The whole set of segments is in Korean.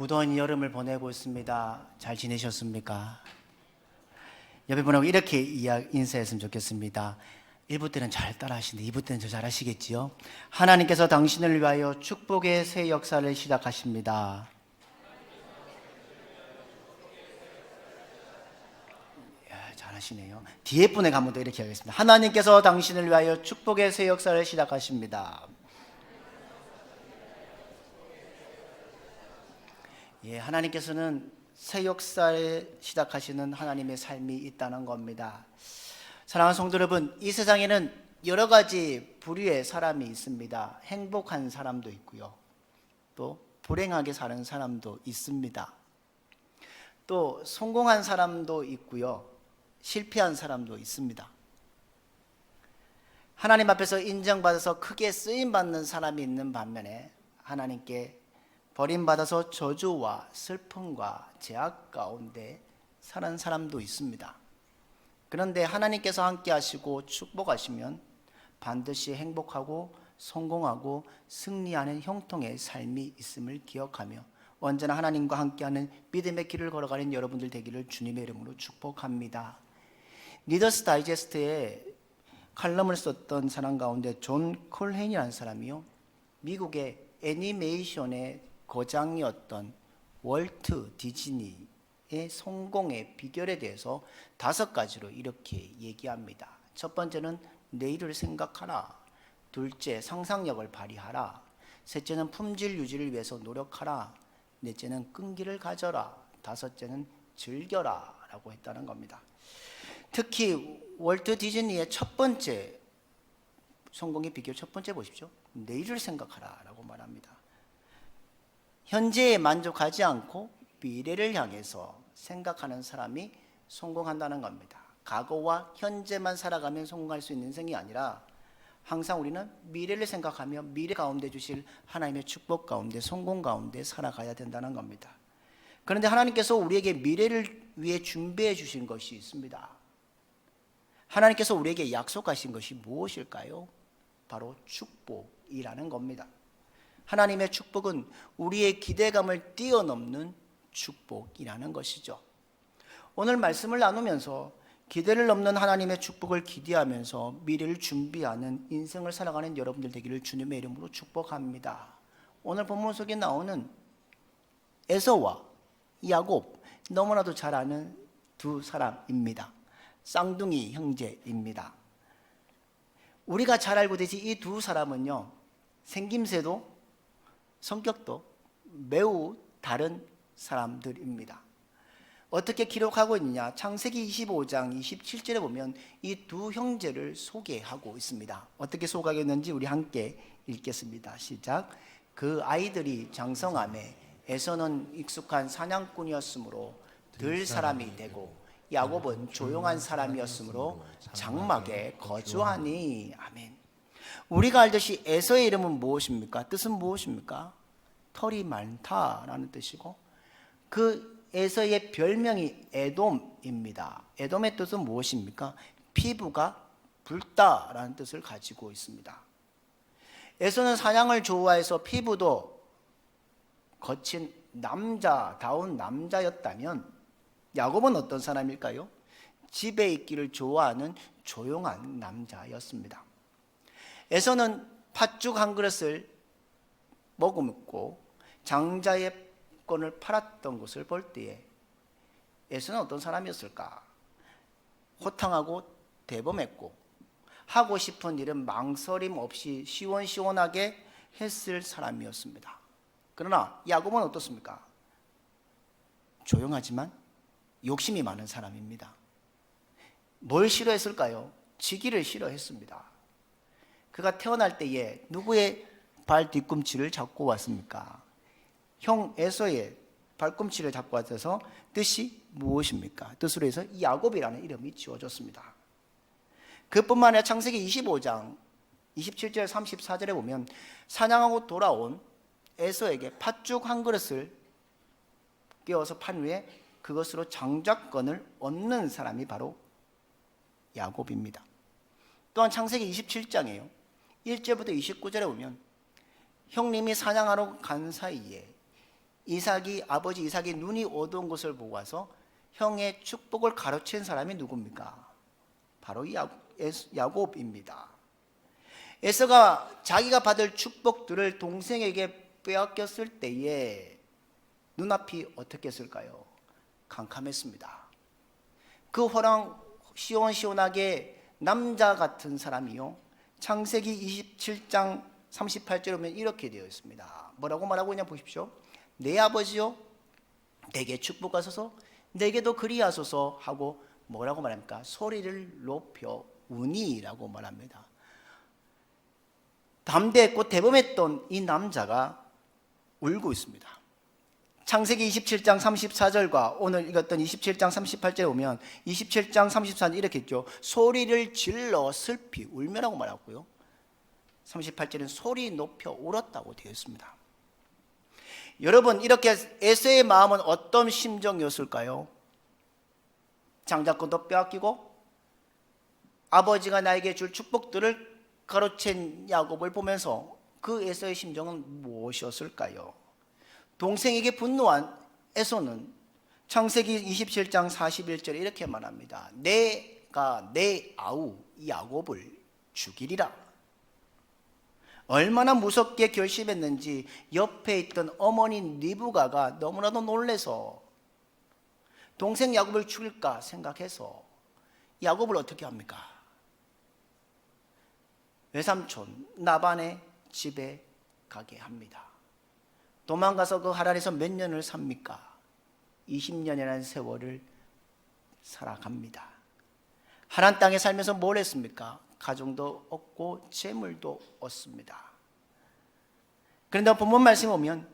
무더운 여름을 보내고 있습니다. 잘 지내셨습니까? 옆에 분하고 이렇게 인사했으면 좋겠습니다. 1부 때는 잘 따라하시는데 2부 때는 저 잘하시겠지요? 하나님께서 당신을 위하여 축복의 새 역사를 시작하십니다. 야, 잘하시네요. 뒤에 분에 가면 또 이렇게 하겠습니다. 하나님께서 당신을 위하여 축복의 새 역사를 시작하십니다. 예, 하나님께서는 새 역사를 시작하시는 하나님의 삶이 있다는 겁니다. 사랑하는 성도 여러분, 이 세상에는 여러 가지 부류의 사람이 있습니다. 행복한 사람도 있고요. 또 불행하게 사는 사람도 있습니다. 또 성공한 사람도 있고요. 실패한 사람도 있습니다. 하나님 앞에서 인정받아서 크게 쓰임 받는 사람이 있는 반면에 하나님께 버림받아서 저주와 슬픔과 제약 가운데 사는 사람도 있습니다. 그런데 하나님께서 함께 하시고 축복하시면 반드시 행복하고 성공하고 승리하는 형통의 삶이 있음을 기억하며 언제나 하나님과 함께하는 믿음의 길을 걸어가는 여러분들 되기를 주님의 이름으로 축복합니다. 리더스 다이제스트에 칼럼을 썼던 사람 가운데 존 콜헨이라는 사람이요. 미국의 애니메이션의 거장이었던 월트 디즈니의 성공의 비결에 대해서 다섯 가지로 이렇게 얘기합니다. 첫 번째는 내일을 생각하라. 둘째, 상상력을 발휘하라. 셋째는 품질 유지를 위해서 노력하라. 넷째는 끈기를 가져라. 다섯째는 즐겨라. 라고 했다는 겁니다. 특히 월트 디즈니의 첫 번째 성공의 비결 첫 번째 보십시오. 내일을 생각하라. 라고 말합니다. 현재에 만족하지 않고 미래를 향해서 생각하는 사람이 성공한다는 겁니다. 과거와 현재만 살아가면 성공할 수 있는 인생이 아니라 항상 우리는 미래를 생각하며 미래 가운데 주실 하나님의 축복 가운데 성공 가운데 살아가야 된다는 겁니다. 그런데 하나님께서 우리에게 미래를 위해 준비해 주신 것이 있습니다. 하나님께서 우리에게 약속하신 것이 무엇일까요? 바로 축복이라는 겁니다. 하나님의 축복은 우리의 기대감을 뛰어넘는 축복이라는 것이죠. 오늘 말씀을 나누면서 기대를 넘는 하나님의 축복을 기대하면서 미래를 준비하는 인생을 살아가는 여러분들 되기를 주님의 이름으로 축복합니다. 오늘 본문 속에 나오는 에서와 야곱 너무나도 잘 아는 두 사람입니다. 쌍둥이 형제입니다. 우리가 잘 알고 계시 이두 사람은요. 생김새도 성격도 매우 다른 사람들입니다. 어떻게 기록하고 있느냐? 창세기 25장 27절에 보면 이 두 형제를 소개하고 있습니다. 어떻게 소개하겠는지 우리 함께 읽겠습니다. 시작. 그 아이들이 장성함에 에서는 익숙한 사냥꾼이었으므로 들 사람이 되고 야곱은 조용한 사람이었으므로 장막에 거주하니 아멘. 우리가 알듯이 에서의 이름은 무엇입니까? 뜻은 무엇입니까? 털이 많다라는 뜻이고 그 에서의 별명이 에돔입니다. 에돔의 뜻은 무엇입니까? 피부가 붉다라는 뜻을 가지고 있습니다. 에서는 사냥을 좋아해서 피부도 거친 남자다운 남자였다면 야곱은 어떤 사람일까요? 집에 있기를 좋아하는 조용한 남자였습니다. 에서는 팥죽 한 그릇을 먹음고 장자의 건을 팔았던 것을 볼 때에 에서는 어떤 사람이었을까? 호탕하고 대범했고 하고 싶은 일은 망설임 없이 시원시원하게 했을 사람이었습니다. 그러나 야곱은 어떻습니까? 조용하지만 욕심이 많은 사람입니다. 뭘 싫어했을까요? 지기를 싫어했습니다. 그가 태어날 때에 누구의 발 뒤꿈치를 잡고 왔습니까? 형 에서의 발꿈치를 잡고 왔어서 뜻이 무엇입니까? 뜻으로 해서 야곱이라는 이름이 지어졌습니다. 그뿐만 아니라 창세기 25장 27절 34절에 보면 사냥하고 돌아온 에서에게 팥죽 한 그릇을 깨워서 판 후에 그것으로 장작권을 얻는 사람이 바로 야곱입니다. 또한 창세기 27장에요. 1절부터 29절에 보면 형님이 사냥하러 간 사이에 이삭이 아버지 이삭이 눈이 어두운 것을 보고 와서 형의 축복을 가로챈 사람이 누굽니까? 바로 야곱입니다. 에서가 자기가 받을 축복들을 동생에게 빼앗겼을 때에 눈앞이 어떻겠을까요? 캄캄했습니다. 그 호랑 시원시원하게 남자 같은 사람이요. 창세기 27장 38절에 보면 이렇게 되어 있습니다. 뭐라고 말하고 있냐 보십시오. 내 아버지요. 내게 축복하소서. 내게도 그리하소서 하고 뭐라고 말합니까? 소리를 높여 우니라고 말합니다. 담대했고 대범했던 이 남자가 울고 있습니다. 창세기 27장 34절과 오늘 읽었던 27장 38절에 오면 27장 34절 이렇게 있죠. 소리를 질러 슬피 울며라고 말하고요. 38절은 소리 높여 울었다고 되어 있습니다. 여러분 이렇게 에서의 마음은 어떤 심정이었을까요? 장자권도 빼앗기고 아버지가 나에게 줄 축복들을 가로챈 야곱을 보면서 그 에서의 심정은 무엇이었을까요? 동생에게 분노한 에서는 창세기 27장 41절에 이렇게 말합니다. 내가 내 아우 야곱을 죽이리라. 얼마나 무섭게 결심했는지 옆에 있던 어머니 리브가가 너무나도 놀래서 동생 야곱을 죽일까 생각해서 야곱을 어떻게 합니까? 외삼촌 나반의 집에 가게 합니다. 도망가서 그 하란에서 몇 년을 삽니까? 20년이라는 세월을 살아갑니다. 하란 땅에 살면서 뭘 했습니까? 가정도 얻고 재물도 얻습니다. 그런데 본문 말씀 보면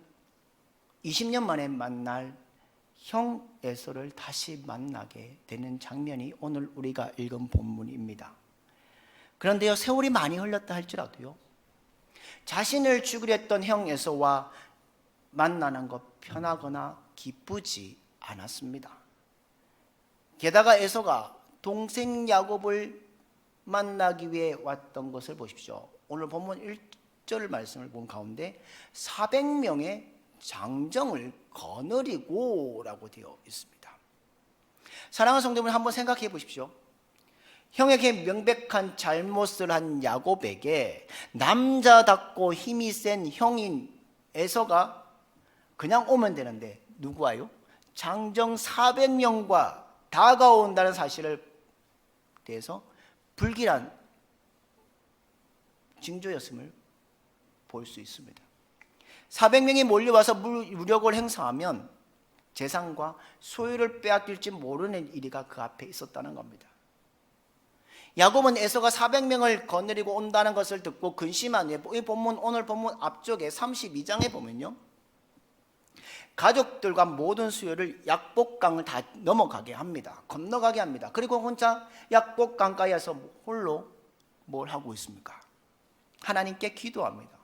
20년 만에 만날 형 에서를 다시 만나게 되는 장면이 오늘 우리가 읽은 본문입니다. 그런데요, 세월이 많이 흘렀다 할지라도요, 자신을 죽이려 했던 형 에서와 만나는 것 편하거나 기쁘지 않았습니다. 게다가 에서가 동생 야곱을 만나기 위해 왔던 것을 보십시오. 오늘 본문 1절 말씀을 본 가운데 400명의 장정을 거느리고 라고 되어 있습니다. 사랑하는 성도분 한번 생각해 보십시오. 형에게 명백한 잘못을 한 야곱에게 남자답고 힘이 센 형인 에서가 그냥 오면 되는데 누구 와요? 장정 400명과 다가온다는 사실을 대해서 불길한 징조였음을 볼 수 있습니다. 400명이 몰려와서 무력을 행사하면 재산과 소유를 빼앗길지 모르는 일이가 그 앞에 있었다는 겁니다. 야곱은 에서가 400명을 거느리고 온다는 것을 듣고 근심한 후에 이 본문 오늘 본문 앞쪽에 32장에 보면요. 가족들과 모든 수요를 약복강을 다 넘어가게 합니다. 건너가게 합니다. 그리고 혼자 약복강가에서 홀로 뭘 하고 있습니까? 하나님께 기도합니다.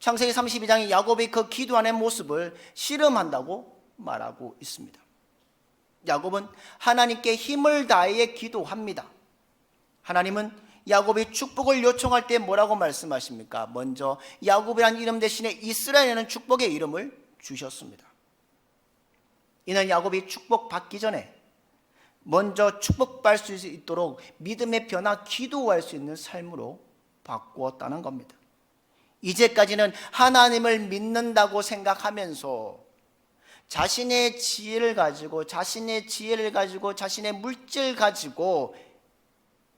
창세기 32장에 야곱이 그 기도하는 모습을 실험한다고 말하고 있습니다. 야곱은 하나님께 힘을 다해 기도합니다. 하나님은 야곱이 축복을 요청할 때 뭐라고 말씀하십니까? 먼저 야곱이라는 이름 대신에 이스라엘이라는 축복의 이름을 주셨습니다. 이는 야곱이 축복받기 전에 먼저 축복받을 수 있도록 믿음의 변화, 기도할 수 있는 삶으로 바꾸었다는 겁니다. 이제까지는 하나님을 믿는다고 생각하면서 자신의 지혜를 가지고 자신의 지혜를 가지고 자신의 물질 가지고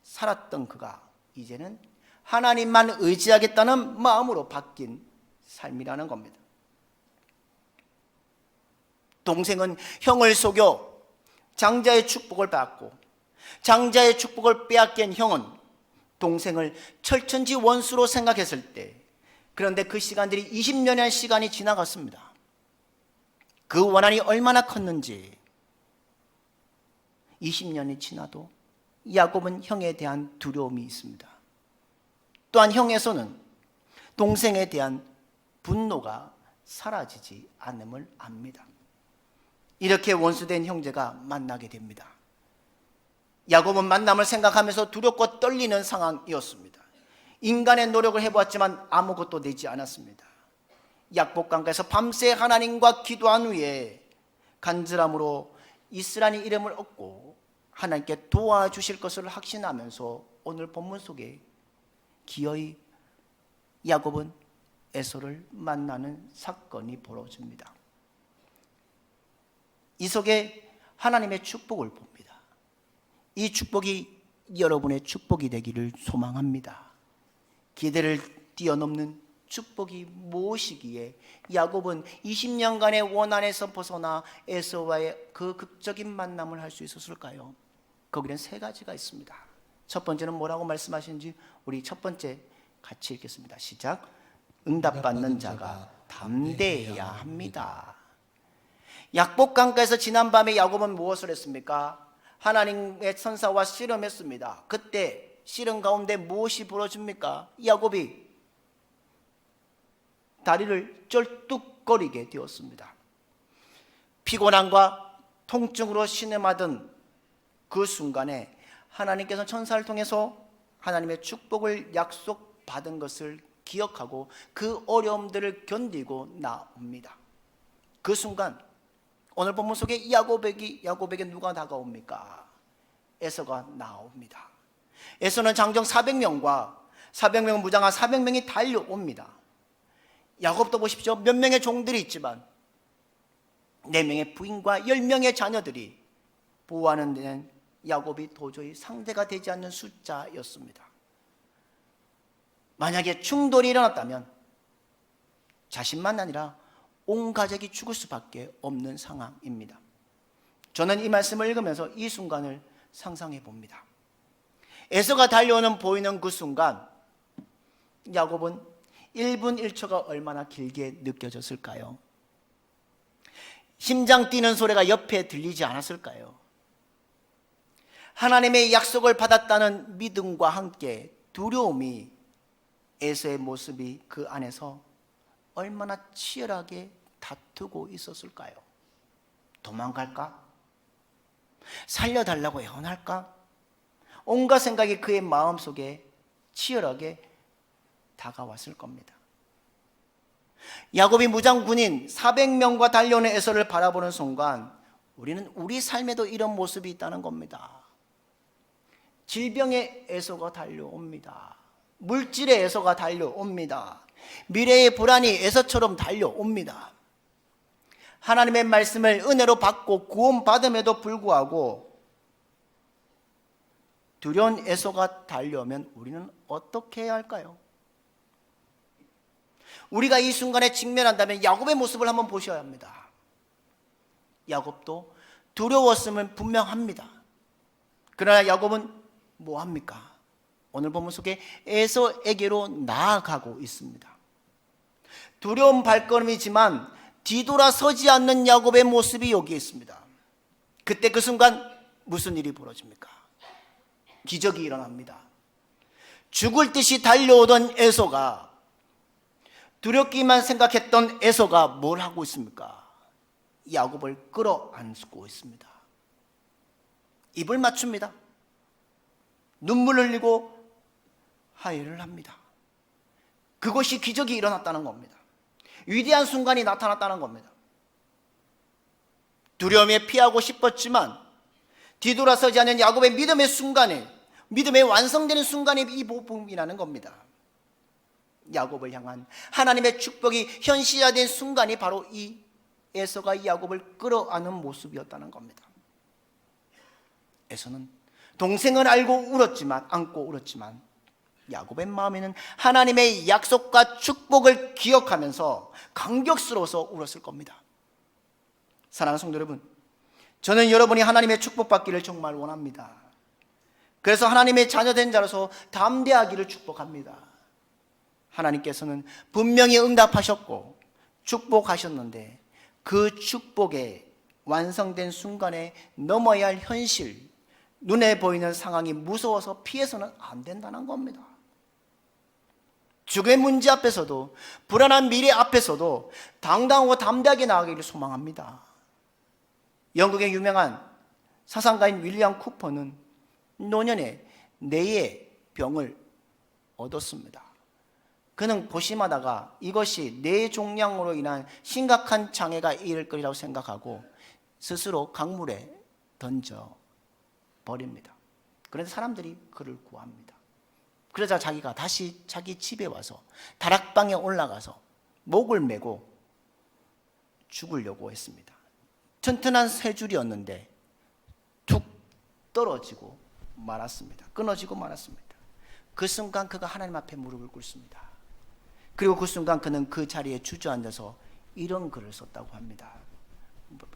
살았던 그가 이제는 하나님만 의지하겠다는 마음으로 바뀐 삶이라는 겁니다. 동생은 형을 속여 장자의 축복을 받고 장자의 축복을 빼앗긴 형은 동생을 철천지 원수로 생각했을 때 그런데 그 시간들이 20년의 시간이 지나갔습니다. 그 원한이 얼마나 컸는지 20년이 지나도 야곱은 형에 대한 두려움이 있습니다. 또한 형에서는 동생에 대한 분노가 사라지지 않음을 압니다. 이렇게 원수된 형제가 만나게 됩니다. 야곱은 만남을 생각하면서 두렵고 떨리는 상황이었습니다. 인간의 노력을 해보았지만 아무것도 되지 않았습니다. 약복강가에서 밤새 하나님과 기도한 후에 간절함으로 이스라엘 이름을 얻고 하나님께 도와주실 것을 확신하면서 오늘 본문 속에 기어이 야곱은 에서를 만나는 사건이 벌어집니다. 이 속에 하나님의 축복을 봅니다. 이 축복이 여러분의 축복이 되기를 소망합니다. 기대를 뛰어넘는 축복이 무엇이기에 야곱은 20년간의 원한에서 벗어나 에서와의 그 극적인 만남을 할 수 있었을까요? 거기는 세 가지가 있습니다. 첫 번째는 뭐라고 말씀하시는지 우리 첫 번째 같이 읽겠습니다. 시작. 응답받는 자가 담대해야 합니다. 약복강가에서 지난 밤에 야곱은 무엇을 했습니까? 하나님의 천사와 씨름했습니다. 그때 씨름 가운데 무엇이 벌어집니까? 야곱이 다리를 쩔뚝거리게 되었습니다. 피곤함과 통증으로 신음하던 그 순간에 하나님께서 천사를 통해서 하나님의 축복을 약속받은 것을 기억하고 그 어려움들을 견디고 나옵니다. 그 순간 오늘 본문 속에 야곱에게 야곱에게 누가 다가옵니까? 에서가 나옵니다. 에서는 장정 400명과 400명 무장한 400명이 달려옵니다. 야곱도 보십시오. 몇 명의 종들이 있지만 4명의 부인과 10명의 자녀들이 보호하는 데는 야곱이 도저히 상대가 되지 않는 숫자였습니다. 만약에 충돌이 일어났다면 자신만 아니라 온 가족이 죽을 수밖에 없는 상황입니다. 저는 이 말씀을 읽으면서 이 순간을 상상해 봅니다. 에서가 달려오는 보이는 그 순간 야곱은 1분 1초가 얼마나 길게 느껴졌을까요? 심장 뛰는 소리가 옆에 들리지 않았을까요? 하나님의 약속을 받았다는 믿음과 함께 두려움이 에서의 모습이 그 안에서 얼마나 치열하게 다투고 있었을까요? 도망갈까? 살려달라고 애원할까? 온갖 생각이 그의 마음 속에 치열하게 다가왔을 겁니다. 야곱이 무장군인 400명과 달려오는 에서를 바라보는 순간 우리는 우리 삶에도 이런 모습이 있다는 겁니다. 질병의 에서가 달려옵니다. 물질의 에서가 달려옵니다. 미래의 불안이 에서처럼 달려옵니다. 하나님의 말씀을 은혜로 받고 구원받음에도 불구하고 두려운 에서가 달려오면 우리는 어떻게 해야 할까요? 우리가 이 순간에 직면한다면 야곱의 모습을 한번 보셔야 합니다. 야곱도 두려웠음은 분명합니다. 그러나 야곱은 뭐 합니까? 오늘 본문 속에 에서에게로 나아가고 있습니다. 두려운 발걸음이지만 뒤돌아서지 않는 야곱의 모습이 여기에 있습니다. 그때 그 순간 무슨 일이 벌어집니까? 기적이 일어납니다. 죽을 듯이 달려오던 에서가 두렵기만 생각했던 에서가 뭘 하고 있습니까? 야곱을 끌어안고 있습니다. 입을 맞춥니다. 눈물 흘리고 하회를 합니다. 그것이 기적이 일어났다는 겁니다. 위대한 순간이 나타났다는 겁니다. 두려움에 피하고 싶었지만 뒤돌아서지 않은 야곱의 믿음의 순간에 믿음의 완성되는 순간이 이 복음이라는 겁니다. 야곱을 향한 하나님의 축복이 현실화된 순간이 바로 이 에서가 야곱을 끌어안는 모습이었다는 겁니다. 에서는 동생을 알고 울었지만 안고 울었지만 야곱의 마음에는 하나님의 약속과 축복을 기억하면서 감격스러워서 울었을 겁니다. 사랑하는 성도 여러분, 저는 여러분이 하나님의 축복받기를 정말 원합니다. 그래서 하나님의 자녀된 자로서 담대하기를 축복합니다. 하나님께서는 분명히 응답하셨고 축복하셨는데 그 축복에 완성된 순간에 넘어야 할 현실, 눈에 보이는 상황이 무서워서 피해서는 안 된다는 겁니다. 죽의 문제 앞에서도 불안한 미래 앞에서도 당당하고 담대하게 나아가기를 소망합니다. 영국의 유명한 사상가인 윌리엄 쿠퍼는 노년에 뇌의 병을 얻었습니다. 그는 고심하다가 이것이 뇌 종양으로 인한 심각한 장애가 이를 거리라고 생각하고 스스로 강물에 던져 버립니다. 그런데 사람들이 그를 구합니다. 그러자 자기가 다시 자기 집에 와서 다락방에 올라가서 목을 메고 죽으려고 했습니다. 튼튼한 세 줄이었는데 툭 떨어지고 말았습니다. 끊어지고 말았습니다. 그 순간 그가 하나님 앞에 무릎을 꿇습니다. 그리고 그 순간 그는 그 자리에 주저앉아서 이런 글을 썼다고 합니다.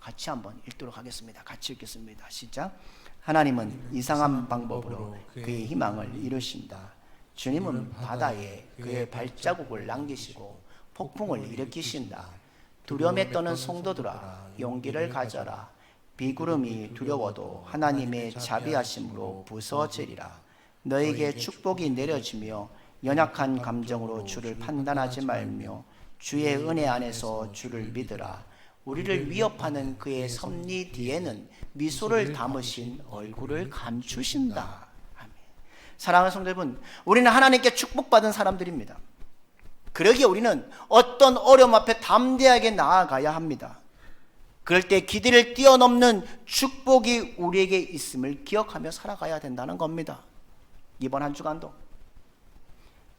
같이 한번 읽도록 하겠습니다. 같이 읽겠습니다. 시작. 하나님은 이상한 방법으로 그의 희망을 이루신다. 주님은 바다에 그의 발자국을 남기시고 폭풍을 일으키신다. 두려움에 떠는 성도들아 용기를 가져라. 비구름이 두려워도 하나님의 자비하심으로 부서지리라. 너에게 축복이 내려지며 연약한 감정으로 주를 판단하지 말며 주의 은혜 안에서 주를 믿으라. 우리를 위협하는 그의 섭리 뒤에는 미소를 담으신 얼굴을 감추신다. 사랑하는 성도 여러분, 우리는 하나님께 축복받은 사람들입니다. 그러기에 우리는 어떤 어려움 앞에 담대하게 나아가야 합니다. 그럴 때 기대를 뛰어넘는 축복이 우리에게 있음을 기억하며 살아가야 된다는 겁니다. 이번 한 주간도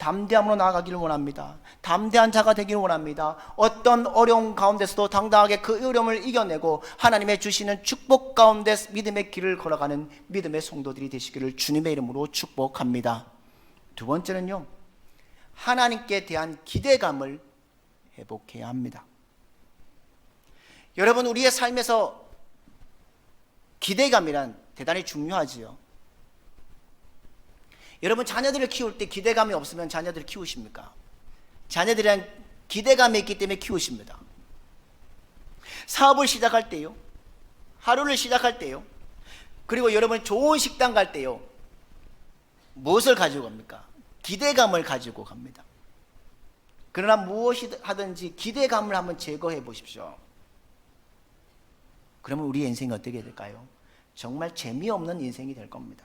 담대함으로 나아가기를 원합니다. 담대한 자가 되기를 원합니다. 어떤 어려움 가운데서도 당당하게 그 어려움을 이겨내고 하나님의 주시는 축복 가운데 믿음의 길을 걸어가는 믿음의 성도들이 되시기를 주님의 이름으로 축복합니다. 두 번째는요. 하나님께 대한 기대감을 회복해야 합니다. 여러분 우리의 삶에서 기대감이란 대단히 중요하지요. 여러분 자녀들을 키울 때 기대감이 없으면 자녀들을 키우십니까? 자녀들이란 기대감이 있기 때문에 키우십니다. 사업을 시작할 때요. 하루를 시작할 때요. 그리고 여러분 좋은 식당 갈 때요. 무엇을 가지고 갑니까? 기대감을 가지고 갑니다. 그러나 무엇이 하든지 기대감을 한번 제거해 보십시오. 그러면 우리 인생이 어떻게 될까요? 정말 재미없는 인생이 될 겁니다.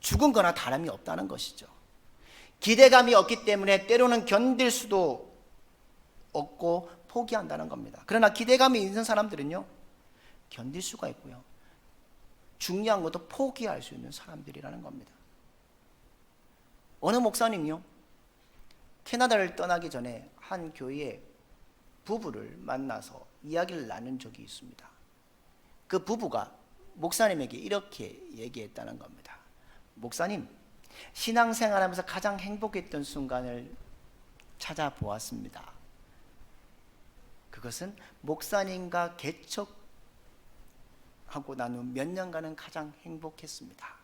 죽은 거나 다름이 없다는 것이죠. 기대감이 없기 때문에 때로는 견딜 수도 없고 포기한다는 겁니다. 그러나 기대감이 있는 사람들은요, 견딜 수가 있고요. 중요한 것도 포기할 수 있는 사람들이라는 겁니다. 어느 목사님이요, 캐나다를 떠나기 전에 한 교회에 부부를 만나서 이야기를 나눈 적이 있습니다. 그 부부가 목사님에게 이렇게 얘기했다는 겁니다. 목사님, 신앙생활하면서 가장 행복했던 순간을 찾아보았습니다. 그것은 목사님과 개척하고 나눈 몇 년간은 가장 행복했습니다.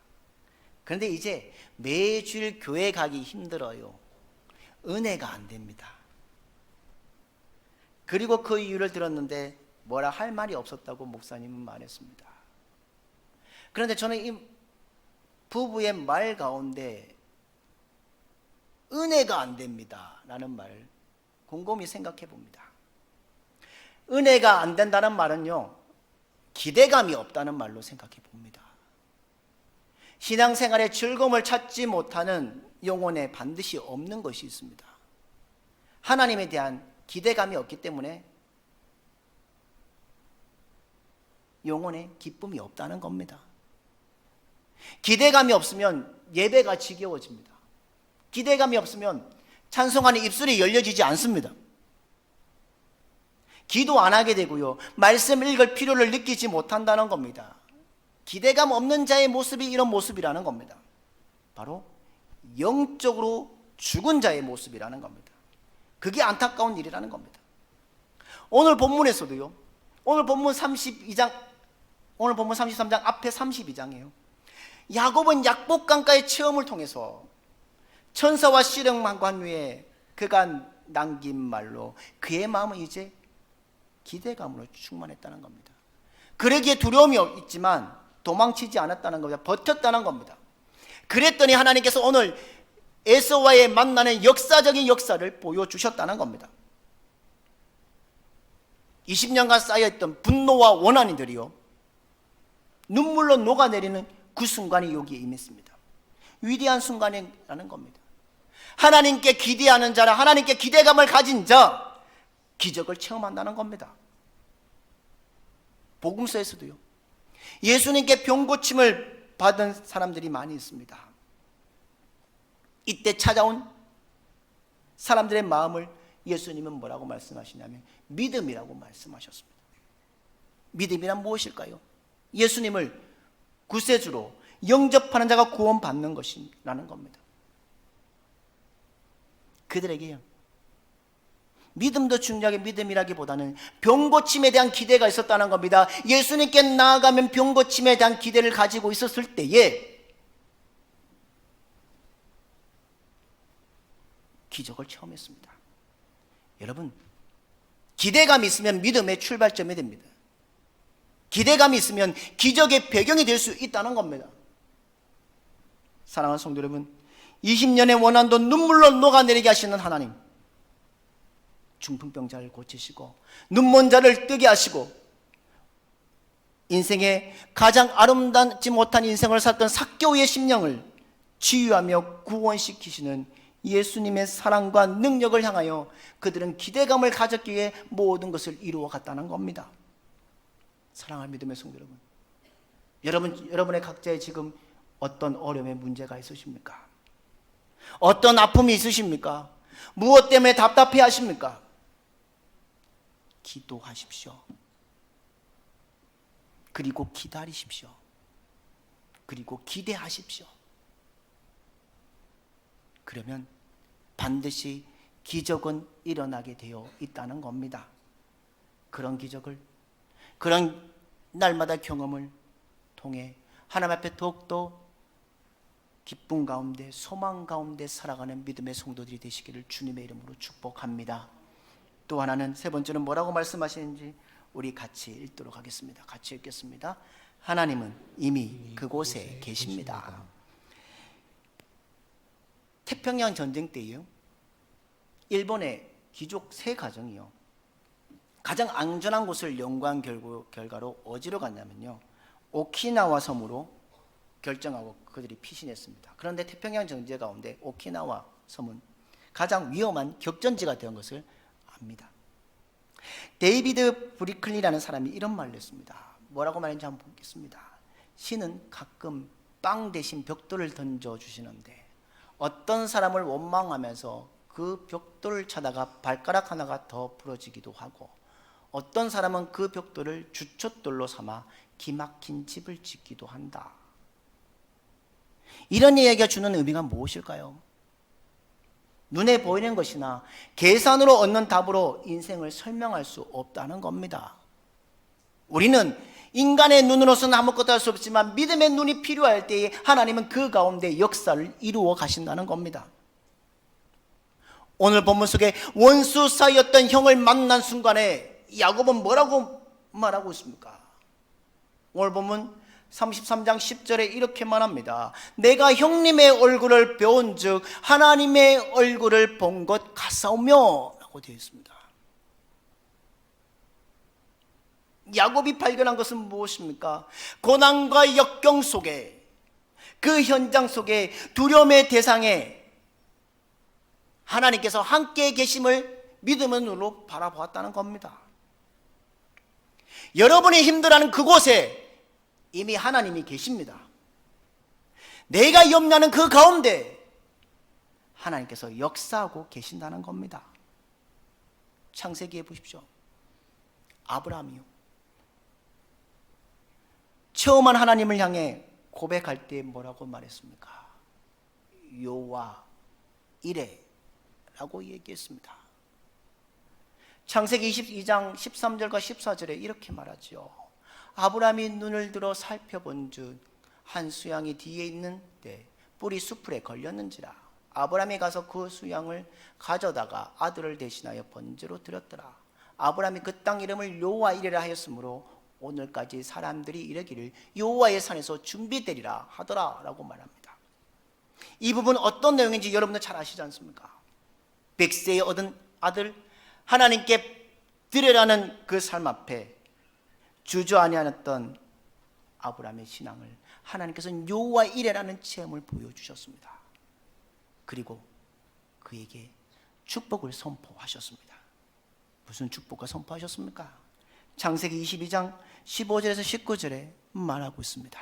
그런데 이제 매주일 교회 가기 힘들어요. 은혜가 안 됩니다. 그리고 그 이유를 들었는데 뭐라 할 말이 없었다고 목사님은 말했습니다. 그런데 저는 이 부부의 말 가운데 은혜가 안 됩니다. 라는 말 곰곰이 생각해 봅니다. 은혜가 안 된다는 말은요, 기대감이 없다는 말로 생각해 봅니다. 신앙생활의 즐거움을 찾지 못하는 영혼에 반드시 없는 것이 있습니다. 하나님에 대한 기대감이 없기 때문에 영혼에 기쁨이 없다는 겁니다. 기대감이 없으면 예배가 지겨워집니다. 기대감이 없으면 찬송하는 입술이 열려지지 않습니다. 기도 안 하게 되고요. 말씀 읽을 필요를 느끼지 못한다는 겁니다. 기대감 없는 자의 모습이 이런 모습이라는 겁니다. 바로 영적으로 죽은 자의 모습이라는 겁니다. 그게 안타까운 일이라는 겁니다. 오늘 본문에서도요. 오늘 본문 32장 오늘 본문 33장 앞에 32장이에요. 야곱은 약복강가의 체험을 통해서 천사와 씨름한 후에 그가 남긴 말로 그의 마음은 이제 기대감으로 충만했다는 겁니다. 그러기에 두려움이 있지만 도망치지 않았다는 겁니다. 버텼다는 겁니다. 그랬더니 하나님께서 오늘 에서와의 만나는 역사적인 역사를 보여주셨다는 겁니다. 20년간 쌓여있던 분노와 원한이들이요. 눈물로 녹아내리는 그 순간이 여기에 임했습니다. 위대한 순간이라는 겁니다. 하나님께 기대하는 자라 하나님께 기대감을 가진 자 기적을 체험한다는 겁니다. 복음서에서도요. 예수님께 병 고침을 받은 사람들이 많이 있습니다. 이때 찾아온 사람들의 마음을 예수님은 뭐라고 말씀하시냐면 믿음이라고 말씀하셨습니다. 믿음이란 무엇일까요? 예수님을 구세주로 영접하는 자가 구원받는 것이라는 겁니다. 그들에게요. 믿음도 중요하게 믿음이라기보다는 병고침에 대한 기대가 있었다는 겁니다. 예수님께 나아가면 병고침에 대한 기대를 가지고 있었을 때에 기적을 체험했습니다. 여러분, 기대감이 있으면 믿음의 출발점이 됩니다. 기대감이 있으면 기적의 배경이 될 수 있다는 겁니다. 사랑하는 성도 여러분, 20년의 원한도 눈물로 녹아내리게 하시는 하나님, 중풍병자를 고치시고 눈먼 자를 뜨게 하시고 인생의 가장 아름답지 못한 인생을 살던 사교의 심령을 치유하며 구원시키시는 예수님의 사랑과 능력을 향하여 그들은 기대감을 가졌기에 모든 것을 이루어 갔다는 겁니다. 사랑할 믿음의 성도 여러분. 여러분, 여러분의 각자의 지금 어떤 어려움의 문제가 있으십니까? 어떤 아픔이 있으십니까? 무엇 때문에 답답해 하십니까? 기도하십시오. 그리고 기다리십시오. 그리고 기대하십시오. 그러면 반드시 기적은 일어나게 되어 있다는 겁니다. 그런 기적을, 그런 날마다 경험을 통해 하나님 앞에 더욱더 기쁨 가운데, 소망 가운데 살아가는 믿음의 성도들이 되시기를 주님의 이름으로 축복합니다. 또 하나는 세 번째는 뭐라고 말씀하시는지 우리 같이 읽도록 하겠습니다. 같이 읽겠습니다. 하나님은 이미 그곳에 계십니다. 태평양 전쟁 때요. 일본의 귀족 세 가정이요. 가장 안전한 곳을 연구한 결과, 결과로 어디로 갔냐면요. 오키나와 섬으로 결정하고 그들이 피신했습니다. 그런데 태평양 전쟁 가운데 오키나와 섬은 가장 위험한 격전지가 된 것을 압니다. 데이비드 브리클리라는 사람이 이런 말을 했습니다. 뭐라고 말했는지 한번 보겠습니다. 신은 가끔 빵 대신 벽돌을 던져 주시는데 어떤 사람을 원망하면서 그 벽돌을 차다가 발가락 하나가 더 부러지기도 하고 어떤 사람은 그 벽돌을 주춧돌로 삼아 기막힌 집을 짓기도 한다. 이런 이야기가 주는 의미가 무엇일까요? 눈에 보이는 것이나 계산으로 얻는 답으로 인생을 설명할 수 없다는 겁니다. 우리는 인간의 눈으로서는 아무것도 할 수 없지만 믿음의 눈이 필요할 때에 하나님은 그 가운데 역사를 이루어 가신다는 겁니다. 오늘 본문 속에 원수 사이였던 형을 만난 순간에 야곱은 뭐라고 말하고 있습니까? 오늘 본문 33장 10절에 이렇게 말합니다. 내가 형님의 얼굴을 배운 즉 하나님의 얼굴을 본 것 같사오며 라고 되어 있습니다. 야곱이 발견한 것은 무엇입니까? 고난과 역경 속에 그 현장 속에 두려움의 대상에 하나님께서 함께 계심을 믿음의 눈으로 바라보았다는 겁니다. 여러분이 힘들어하는 그곳에 이미 하나님이 계십니다. 내가 염려하는 그 가운데 하나님께서 역사하고 계신다는 겁니다. 창세기에 보십시오. 아브라함이요. 처음한 하나님을 향해 고백할 때 뭐라고 말했습니까? 요와 이래라고 얘기했습니다. 창세기 22장 13절과 14절에 이렇게 말하죠. 아브라함이 눈을 들어 살펴본 즉한 수양이 뒤에 있는 때 뿌리 수풀에 걸렸는지라 아브라함이 가서 그 수양을 가져다가 아들을 대신하여 번제로 드렸더라 아브라함이 그 땅 이름을 요와 이레라 하였으므로 오늘까지 사람들이 이르기를 요와의 산에서 준비되리라 하더라라고 말합니다. 이 부분 어떤 내용인지 여러분들 잘 아시지 않습니까? 백세에 얻은 아들 하나님께 드려라는 그 삶 앞에 주저 아니하였던 아브라함의 신앙을 하나님께서는 요와 이레라는 체험을 보여주셨습니다. 그리고 그에게 축복을 선포하셨습니다. 무슨 축복을 선포하셨습니까? 창세기 22장 15절에서 19절에 말하고 있습니다.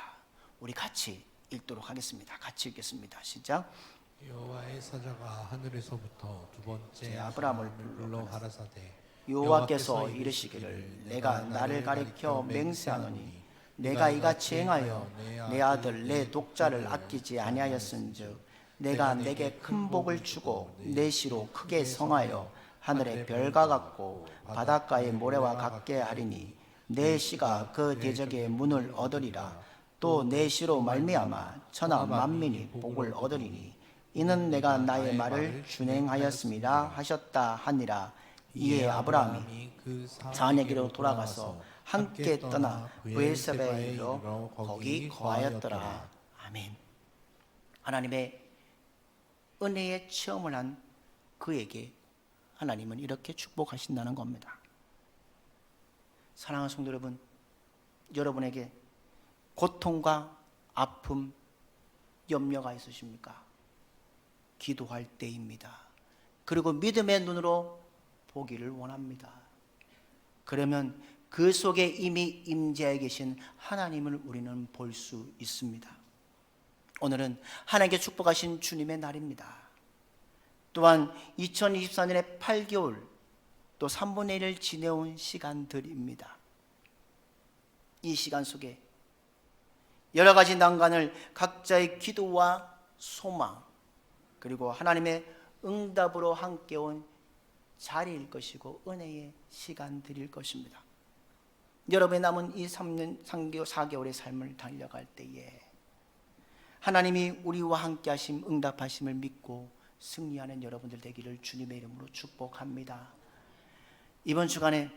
우리 같이 읽도록 하겠습니다. 같이 읽겠습니다. 시작. 여호와의 사자가 하늘에서부터 두 번째 제 아브라함을 불러 가라사대 여호와께서 이르시기를 내가 나를 가리켜 맹세하노니 내가 이같이 행하여 내 아들 내 독자를 아끼지 아니하였은즉 내가 내게 큰 복을 주고 내 시로 크게 성하여 하늘의 별과 같고 바닷가의 모래와 같게 하리니 내 시가 그 대적의 문을 얻으리라. 또내 시로 말미암아 천하 만민이 복을 얻으리니 이는 내가 나의 말을 준행하였습니다 하셨다 하니라 이에 아브라함이 그 자녀에게로 돌아가서 함께 떠나 부엘세바에 이르러 거기 거하였더라. 아멘. 하나님의 은혜의 체험을 한 그에게 하나님은 이렇게 축복하신다는 겁니다. 사랑하는 성도 여러분, 여러분에게 고통과 아픔, 염려가 있으십니까? 기도할 때입니다. 그리고 믿음의 눈으로 보기를 원합니다. 그러면 그 속에 이미 임재해 계신 하나님을 우리는 볼 수 있습니다. 오늘은 하나님께 축복하신 주님의 날입니다. 또한 2024년의 8개월 또 3분의 1을 지내온 시간들입니다. 이 시간 속에 여러 가지 난관을 각자의 기도와 소망 그리고 하나님의 응답으로 함께 온 자리일 것이고 은혜의 시간들일 것입니다. 여러분의 남은 이 3년, 3개월, 4개월의 삶을 달려갈 때에 하나님이 우리와 함께 하심, 응답하심을 믿고 승리하는 여러분들 되기를 주님의 이름으로 축복합니다. 이번 주간에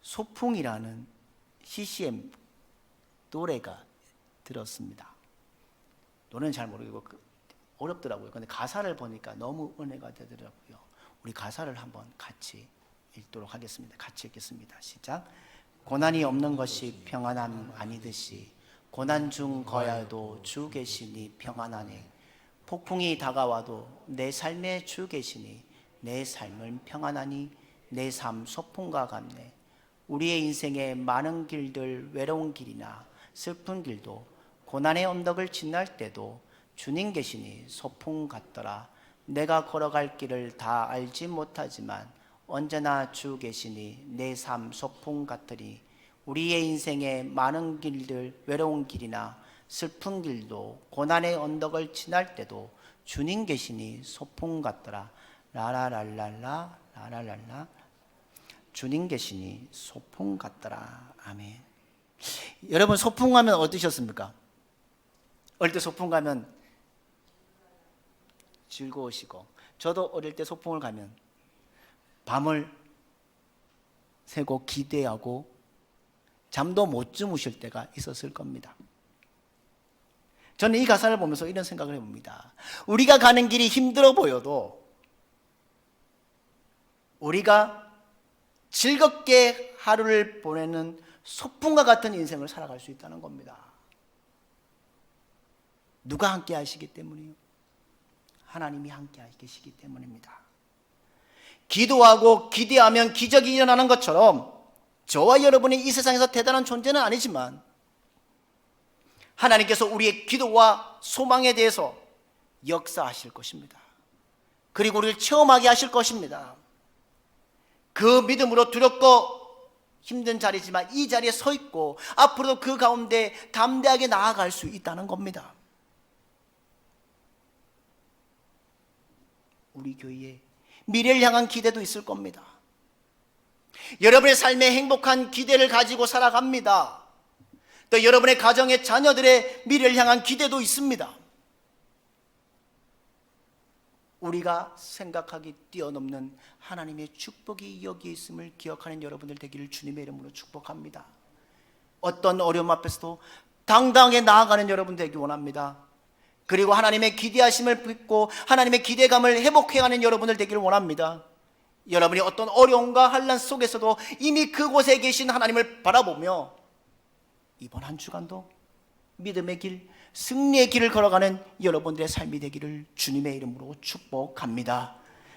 소풍이라는 CCM 노래가 들었습니다. 노래는 잘 모르겠고 그 어렵더라고요. 근데 가사를 보니까 너무 은혜가 되더라고요. 우리 가사를 한번 같이 읽도록 하겠습니다. 같이 읽겠습니다. 시작. 고난이 없는 것이 평안함 아니듯이 고난 중 거야도 주 계시니 평안하네. 폭풍이 다가와도 내 삶에 주 계시니 내 삶은 평안하니 내 삶 소풍과 같네. 우리의 인생에 많은 길들 외로운 길이나 슬픈 길도 고난의 언덕을 지날 때도 주님 계시니 소풍 같더라. 내가 걸어갈 길을 다 알지 못하지만 언제나 주 계시니 내 삶 소풍 같으니 우리의 인생에 많은 길들 외로운 길이나 슬픈 길도 고난의 언덕을 지날 때도 주님 계시니 소풍 같더라. 라라랄랄라 라라랄라. 주님 계시니 소풍 같더라. 아멘. 여러분 소풍 가면 어떠셨습니까? 어릴 때 소풍 가면 즐거우시고 저도 어릴 때 소풍을 가면 밤을 새고 기대하고 잠도 못 주무실 때가 있었을 겁니다. 저는 이 가사를 보면서 이런 생각을 해봅니다. 우리가 가는 길이 힘들어 보여도 우리가 즐겁게 하루를 보내는 소풍과 같은 인생을 살아갈 수 있다는 겁니다. 누가 함께 하시기 때문이요? 하나님이 함께 계시기 때문입니다. 기도하고 기대하면 기적이 일어나는 것처럼 저와 여러분이 이 세상에서 대단한 존재는 아니지만 하나님께서 우리의 기도와 소망에 대해서 역사하실 것입니다. 그리고 우리를 체험하게 하실 것입니다. 그 믿음으로 두렵고 힘든 자리지만 이 자리에 서 있고 앞으로도 그 가운데 담대하게 나아갈 수 있다는 겁니다. 우리 교회에 미래를 향한 기대도 있을 겁니다. 여러분의 삶에 행복한 기대를 가지고 살아갑니다. 또 여러분의 가정의 자녀들의 미래를 향한 기대도 있습니다. 우리가 생각하기 뛰어넘는 하나님의 축복이 여기 있음을 기억하는 여러분들 되기를 주님의 이름으로 축복합니다. 어떤 어려움 앞에서도 당당하게 나아가는 여러분 되기 원합니다. 그리고 하나님의 기대하심을 믿고 하나님의 기대감을 회복해가는 여러분들 되기를 원합니다. 여러분이 어떤 어려움과 환란 속에서도 이미 그곳에 계신 하나님을 바라보며 이번 한 주간도 믿음의 길 승리의 길을 걸어가는 여러분들의 삶이 되기를 주님의 이름으로 축복합니다.